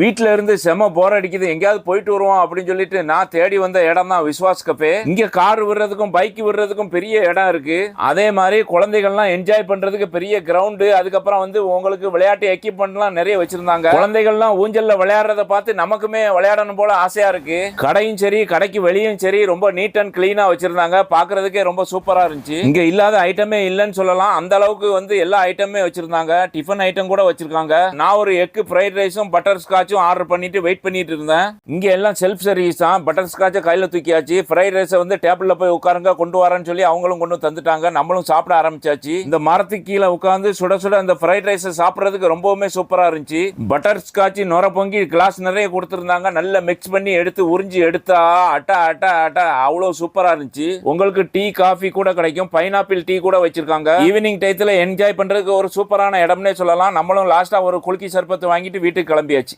வீட்டில் இருந்து செம போர் அடிக்குது. எங்கேயாவது போயிட்டு வருவோம் அப்படின்னு சொல்லிட்டு நான் தேடி வந்த இடம் தான் விஸ்வாஸ் கஃபே இங்க கார் விடுறதுக்கும் பைக் விடுறதுக்கும் பெரிய இடம் இருக்கு. அதே மாதிரி குழந்தைகள்லாம் என்ஜாய் பண்றதுக்கு பெரிய கிரவுண்டு அதுக்கப்புறம் வந்து உங்களுக்கு விளையாட்டு எக்யூப்மெண்ட்லாம் நிறைய வச்சிருந்தாங்க. குழந்தைகள்லாம் ஊஞ்சல்ல விளையாடுறத பார்த்து நமக்குமே விளையாடணும் போல ஆசையா இருக்கு. கடையும் சரி கடைக்கு வெளியும் சரி ரொம்ப நீட் அண்ட் கிளீனா வச்சிருந்தாங்க. பாக்குறதுக்கே ரொம்ப சூப்பரா இருந்துச்சு. இங்க இல்லாத ஐட்டமே இல்லைன்னு சொல்லலாம். அந்த அளவுக்கு வந்து எல்லா ஐட்டமே வச்சிருந்தாங்க. டிஃபன் ஐட்டம் கூட வச்சிருக்காங்க. நான் ஒரு எக் ஃப்ரைட் ரைஸும் பட்டர் ஸ்காட்சும் ஆர்டர் பண்ணிட்டு வெயிட் பண்ணிட்டு இருந்தேன். இங்க எல்லாம் செல்ஃப் சர்வீஸ் தான் பட்டர் ஸ்காட்சை கையில தூக்கியாச்சு. ஃப்ரைட் ரைஸை வந்து டேபிள்ல போய் உட்காருங்க கொண்டு வரேன்னு சொல்லி அவங்களும் கொண்டு தந்துட்டாங்க. நம்மளும் சாப்பிட ஆரம்பிச்சாச்சு. இந்த மரத்துக்கு கீழே உட்காந்து சுட சுட அந்த ஃப்ரைட் ரைஸை சாப்பிட்றதுக்கு ரொம்பவுமே சூப்பரா இருந்துச்சு. பட்டர் ஸ்காட்சி நுர பொங்கி கிளாஸ் நிறைய கொடுத்துருந்தாங்க. நல்லா மிக்ஸ் பண்ணி எடுத்து உறிஞ்சி எடுத்தா அட்டா அட்டா அட்டா அவ்வளோ சூப்பரா இருந்துச்சு. உங்களுக்கு டீ காஃபி கூட கிடைக்கும். பைனாப்பிள் டீ கூட வச்சிருக்காங்க. ஈவினிங் டைத்துல என்ஜாய் பண்றதுக்கு ஒரு சூப்பரான இடம்னே சொல்லலாம். நம்மளும் லாஸ்டா ஒரு குலுக்கி சர்பத்தை வாங்கிட்டு வீட்டுக்கு கிளம்பியாச்சு.